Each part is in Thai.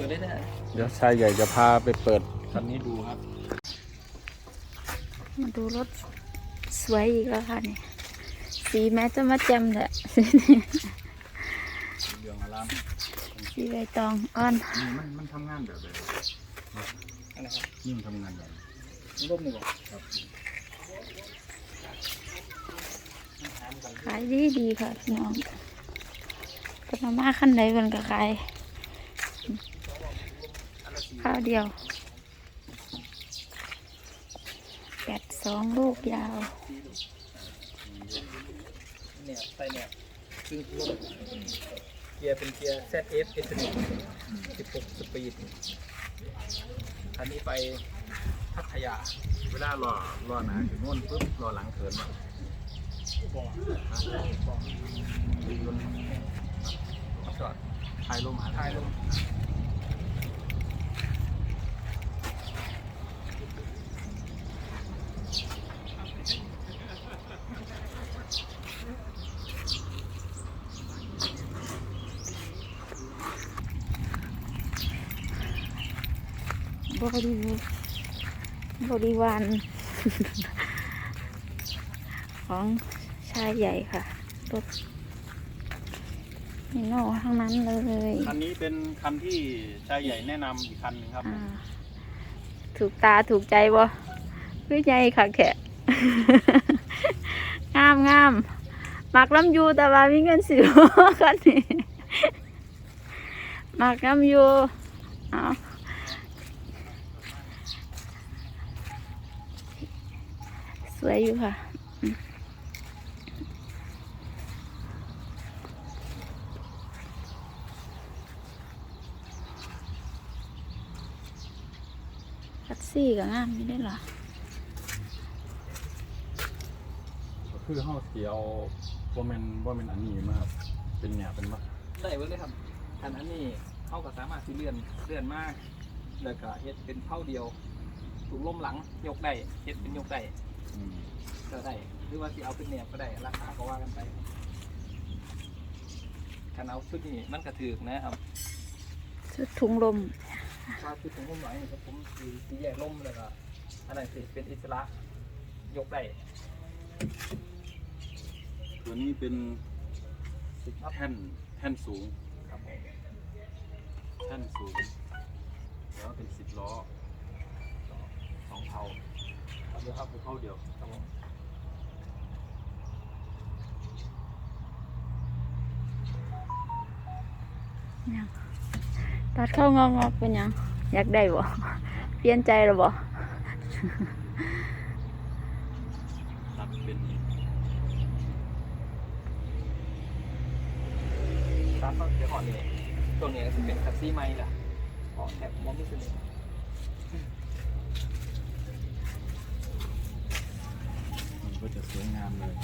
ปิดได้นะเดี๋ยวชายใหญ่จะพาไปเปิดคันนี้ดูครับ มาดูรถสวยอีกแล้วค่ะนี่สีแม้จะมาแจมแหละเรื่องอารามสีใบตองอ่อนนี่มันมันทำงานแบบไหนอะไรครับยิ่งทำงานแบบไหนร่มหนึ่งบอกครับขายดีดีค่ะพี่น้องปนมาขั้นใดมันก็ขาย ข้าวเดียวแปดสองลูกยาวเนี่ยใส่เนี่ยคือร่มเกียร์เป็นเกียร์ ZF S 1 16สปีดคันนี้ไปพัทยา เวลารอรอหนาถึงโน่นปุ๊บรอหลังเขินมาบอกบอกจอดทายลมหาท้ายลง บริวบริวารของชายใหญ่ค่ะรถมิโน่ทั้งนั้นเลยคันนี้เป็นคันที่ชายใหญ่แนะนำอีกคันหนึงครับ อ่าถูกตาถูกใจบ่คือใจค่ะแขก งามงามมักน้ำอยูแต่ว่ามีเงินสิว คันนี้มักน้ำอยูเอา สวยอยู่ค่ะอืมคัดซี่ก็งามไม่ได้หรอก็คือห้องเสียวว่ามันว่ามันอันนี้มาครับเป็นเนี่ยเป็นมาได้เว้ยเลยครับคันนั้นนี่เข้ากับสามารถที่เลื่อนเลื่อนมาก แล้วก็เฮ็ดเป็นเท่าเดียวถูกล้มหลังยกได้เฮ็ดเป็นยกได้อืม ก็ได้หรือว่าสิเอาเป็นแนวก็ได้ราคาก็ว่ากันไปคันเอาชุดนี้มันกระถือนะครับชุดถุงลมว่าชุดของผมหน่อยครับผมสีสีแยกล่มแล้วก็อันนั้นสิเป็นอิสระยกได้ตัวนี้เป็นสิบอัพแท่นแท่นสูงครับผมแท่นสูงแล้วเป็นสิบล้อสองเผา เอาเดี๋ยวครับเข้าเดียวครับผมยังตัดเข้างองอกเป็นยัง อยากได้บ่เปลี่ยนใจหรือบ่ตัดเป็นครับก็เดี๋ยวก่อนนี้ตัวนี้ก็คือเป็นคัสซี่ไม้ล่ะขอแถบมองไม่สนิท มันก็จะสวย งามเลย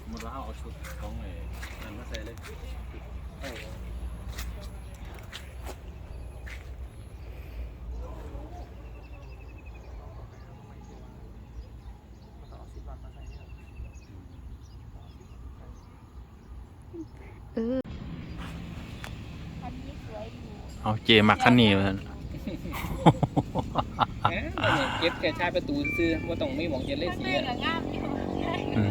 สมมติว่าเราเอาชุดของไอ้นั่นมาใส่เลย เออต่อสิบบาทมาใส่เนี่ย เอออันนี้สวยอยู่เอาเจมักคันนี้เลยเอ๊ะตัวนี้เก็บแค่ชายประตูซื้อว่าต้องไม่หวังเย็นเลยสีแม่อะก็งามอยู่อืม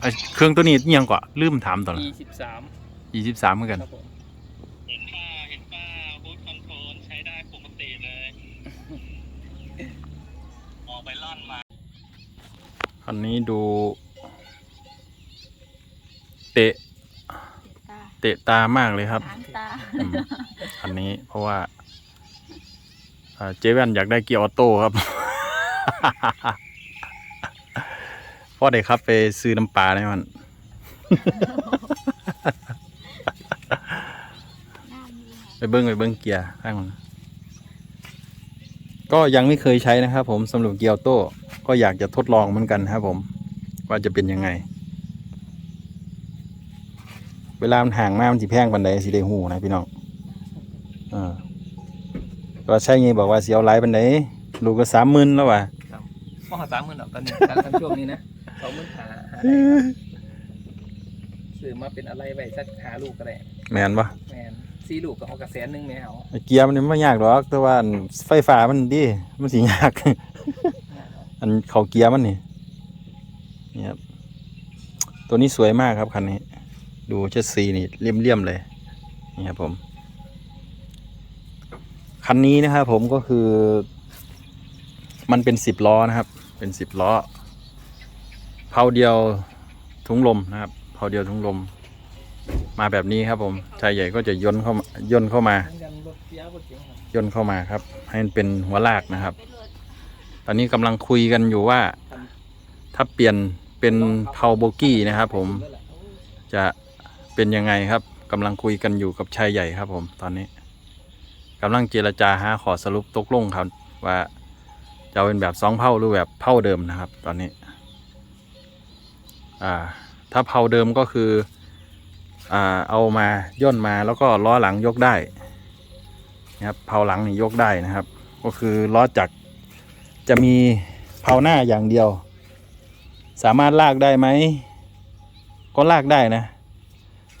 ไอ้เครื่องตัวนี้อิหยังกว่าลืมถามตอนปีสิบสามยี่สิบสามเหมือนกัน ครับผม เห็นป้าเห็นป้าฮูดคอนโทรลใช้ได้ปกติเลย ออกไปล่อนมาคันนี้ดู เตะตาเตะตามากเลยครับหางตา อืมอันนี้เพราะว่าอ่าเจแวนอยากได้เกียร์ออโต้ครับ พ่อเด็กครับไปซื้อน้ำปลาได้มันเบิ้งไปเบิ้งเกียร์ข้างมัน ก็ยังไม่เคยใช้นะครับ ผมสำหรับเกียร์ออโต้ก็อยากจะทดลองเหมือนกันครับผมว่าจะเป็นยังไง เวลามันห่างมากมันสิแพงปันใดสิได้หูนะพี่น้องอ่าก็ใช่ไงบอกว่าเสียวไลายปันใดลูกก็สามหมื่นแล้วว่ะมอหาสามหมื่นดอกตอนนี้การทำช่วงนี้นะสองหมื่นหาหาซื้อมาเป็นอะไรไว้สักหาลูกก็ได้แมนปะแมน สี่ลูกก็เอากระแสนหนึ่งแมวไอ้เกียร์มันไม่ยากหรอกแต่ว่าอันไฟฟ้ามันดีมันสิยาก อันเขาเกียร์มันนี่นี่ครับตัวนี้สวยมากครับคันนี้ ดูเชสซีนี่เลี่ยมๆเลยนี่ครับผม คันนี้นะครับผมก็คือ มันเป็นสิบล้อนะครับ เป็นสิบล้อเพาเดียวถุงลมนะครับเพาเดียวถุงลม มาแบบนี้ครับผมชายใหญ่ก็จะย่นเข้ามาย่นเข้ามาเหมือนกันรถเสียรถเก๋งครับย่นเข้ามาครับ ให้มันเป็นหัวลากนะครับ ตอนนี้กำลังคุยกันอยู่ว่า ถ้าเปลี่ยนเป็นเพาโบกี้นะครับ ผมจะเป็นยังไงครับกำลังคุยกันอยู่กับชายใหญ่ครับ ผม ตอนนี้กำลังเจรจาหาขอสรุปตกลงครับ ว่าจะเอาเป็นแบบสองเผาหรือแบบเผาเดิมนะครับ ตอนนี้ อ่า ถ้าเผาเดิมก็คือ อ่าเอามาย่นมาแล้วก็ล้อหลังยกได้นะครับเผาหลังนี่ยกได้นะครับ ก็คือล้อจักรจะมีเผาหน้าอย่างเดียว สามารถลากได้ไหมก็ลากได้นะ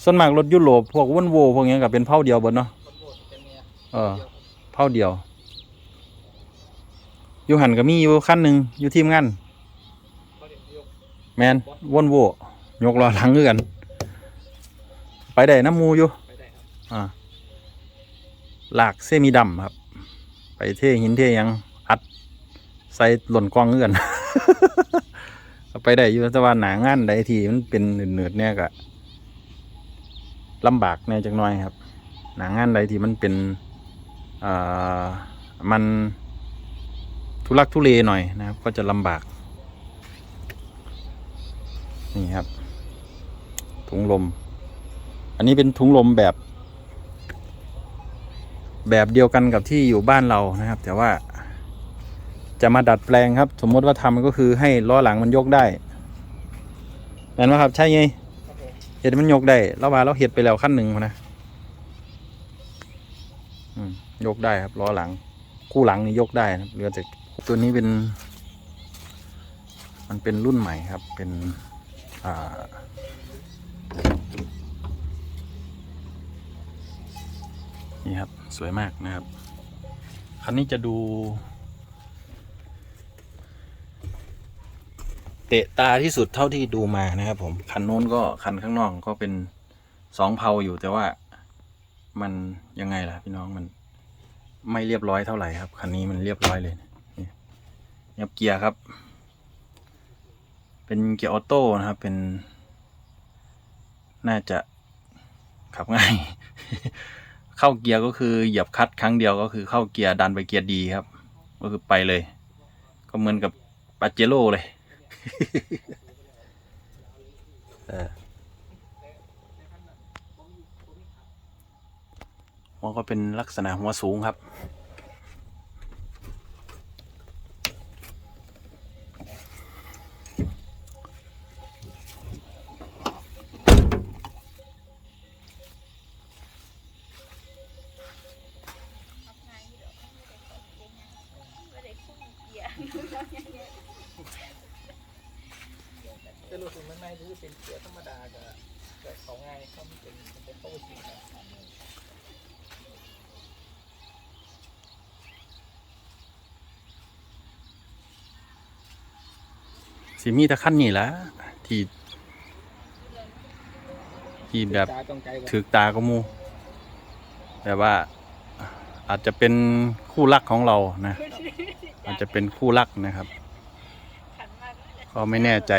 ส่วนมากรถยุโรปพวกวนโวพวกนี้ก็เป็นเผาเดียวบนเนาะเออเผาเดียวอยู่หันก็มีอยู่ขั้นหนึ่งอยู่ทีมงานแมนวนโวยกล้อหลังคือกัน ไปได้น้ำหมูอยู่ไปได้ครับอ่าลากเซมีดำครับ ไปเทหินเทหยังอัด ใส่หล่นกล้องเงื่อนเอาไปได้อยู่แต่ว่าหนางานใดที่มันเป็นเหนืดๆเนี่ยก็ลำบากแน่จักหน่อยครับ หนางานใดที่มันเป็นอ่ามันทุลักทุเลหน่อยนะครับ ก็จะลำบาก นี่ครับถุงลม อันนี้เป็นถุงลมแบบ แบบเดียวกันกับที่อยู่บ้านเรานะครับ แต่ว่าจะมาดัดแปลงครับ สมมติว่าทำก็คือให้ล้อหลังมันยกได้เห็นไหมครับ ใช่ไงครับผมเห็ดมันยกได้เราว่าเราเห็ดไปแล้วขั้นหนึ่งนะยกได้ครับล้อหลัง คู่หลังนี่ยกได้นะครับเหลือแต่ตัวนี้เป็น มันเป็นรุ่นใหม่ครับ เป็น อ่า นี่ครับสวยมากนะครับ คันนี้จะดู เตะตาที่สุดเท่าที่ดูมานะครับ ผมคันโน้นก็คันข้างนอกก็เป็นสองเพาอยู่แต่ว่ามันยังไงล่ะพี่น้องมันไม่เรียบร้อยเท่าไหร่ครับคันนี้มันเรียบร้อยเลยนี่นี่เกียร์ครับ เป็นเกียร์ออโต้นะครับ เป็น น่าจะขับง่าย เข้าเกียร์ก็คือเหยียบคัดครั้งเดียวก็คือเข้าเกียร์ดันไปเกียร์ดีครับ ก็คือไปเลย ก็เหมือนกับปาเจโร่เลยเออหันก็เป็นลักษณะหัวสูงครับ จะรู้สึกมันไม่ถือเป็นเกียร์ธรรมดากับกับเขาง่ายเขามันเป็นมันเป็นโต้จริงนะสิมีแต่ขั้นนี้แหละที่ที่แบบตาต้องใจว่าถือตาก็มูแบบว่าอาจจะเป็นคู่รักของเรานะ อาจจะเป็นคู่รักนะครับ ก็ไม่แน่ใจ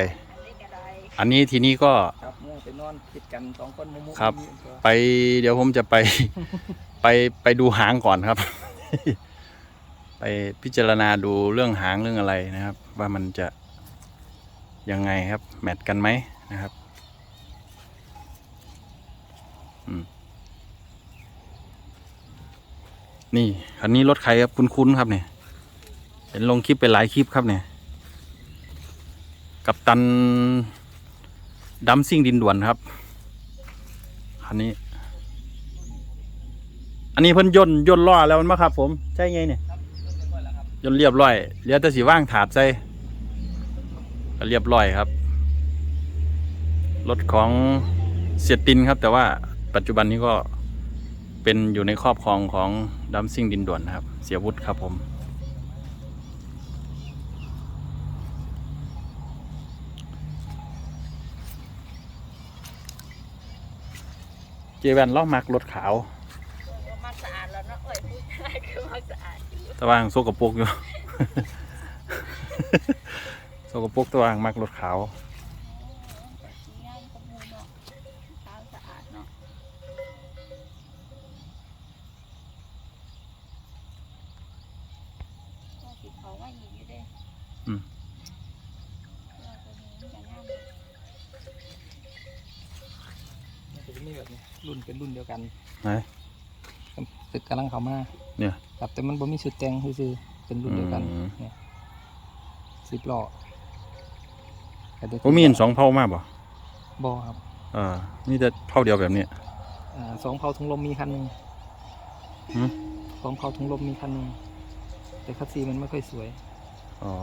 อันนี้ทีนี้ก็ครับเมื่อไปนอนคิดกันสองคนมุมุครับมุมุไปเดี๋ยวผมจะไป ไปไปดูหางก่อนครับ ไปพิจารณาดูเรื่องหางเรื่องอะไรนะครับ ว่ามันจะยังไงครับ แมทกันไหมนะครับอืมนี่คันนี้รถใครครับ คุ้นๆครับเนี่ยเห็นลงคลิปไปหลายคลิปครับเนี่ย กับตันดัมซิ่งดินด่วนครับ คันนี้ อันนี้เพิ่นย่นย่นล้อแล้วมันมาครับ ผม ใช่ไงเนี่ยครับเรียบร้อยแล้วครับย่นเรียบร้อยเหลือแต่สีว่างถาดใส่ก็เรียบร้อยครับ รถของเสียตินครับ แต่ว่าปัจจุบันนี้ก็เป็นอยู่ในครอบครองของดัมซิ่งดินด่วนนะครับ เสียวุฒิครับผม แวนล้อมักรถขาวมักสะอาดแล้วเนาะเอ้ยพูดง่ายคือมักสะอาดอยู่ตะว่างโซกปรกอยู่โซกปรกตะว่างมักรถขาวงามกับหมูเนาะขาวสะอาดเนาะว่าสิเขาว่าอีกอยู่เด้อืมว่าตัวนี้มันจะงามมันจะมีแบบนี้ รุ่นเป็นรุ่นเดียวกันไหน ตึกกำลังเข้ามาเนี่ยครับแต่มันบ่มีชุดแต่งคือๆเป็นรุ่นเดียวกันอืม เนี่ยสิบล้อแต่เดี๋ยวผมมีเห็นสองเผามากป่ะบ่ครับเออมีแต่เผาเดียวแบบนี้ อ่าสองเผาถุงลมมีคันหนึ่งหืม สองเผาถุงลมมีคันหนึ่งแต่คัสซีมันไม่ค่อยสวย อ๋อ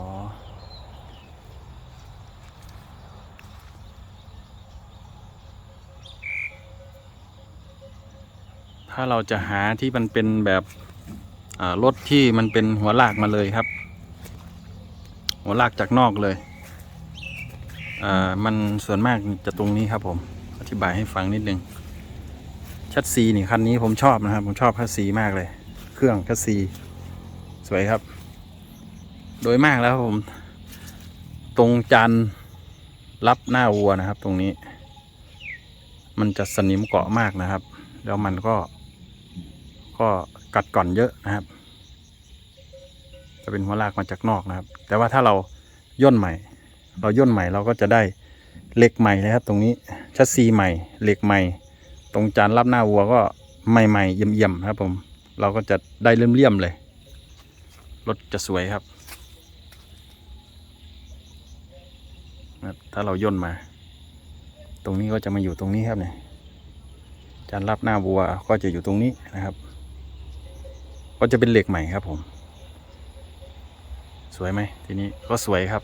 ถ้าเราจะหาที่มันเป็นแบบรถที่มันเป็นหัวลากมาเลยครับ หัวลากจากนอกเลยมันส่วนมากจะตรงนี้ครับ ผม อธิบายให้ฟังนิดนึงชัดซีนี่คันนี้ผมชอบนะครับ ผมชอบคัสซีมากเลย เครื่องคัสซีสวยครับ โดยมากแล้วผม ตรงจานรับหน้าวัวนะครับ ตรงนี้ มันจะสนิมเกาะมากนะครับ แล้วมันก็ ก็กัดก่อนเยอะนะครับ จะเป็นหัวลากมาจากนอกนะครับ แต่ว่าถ้าเราย่นใหม่ เราย่นใหม่เราก็จะได้เหล็กใหม่เลยครับ ตรงนี้ชัดซีใหม่เหล็กใหม่ ตรงจานรับหน้าวัวก็ใหม่ๆเยี่ยมๆครับ ผม เราก็จะได้เลี่ยมๆเลยรถจะสวยครับถ้าเราย่นมา ตรงนี้ก็จะมาอยู่ตรงนี้ครับเนี่ยจานรับหน้าวัวก็จะอยู่ตรงนี้นะครับ ก็จะเป็นเหล็กใหม่ครับผม สวยไหมทีนี้ก็สวยครับ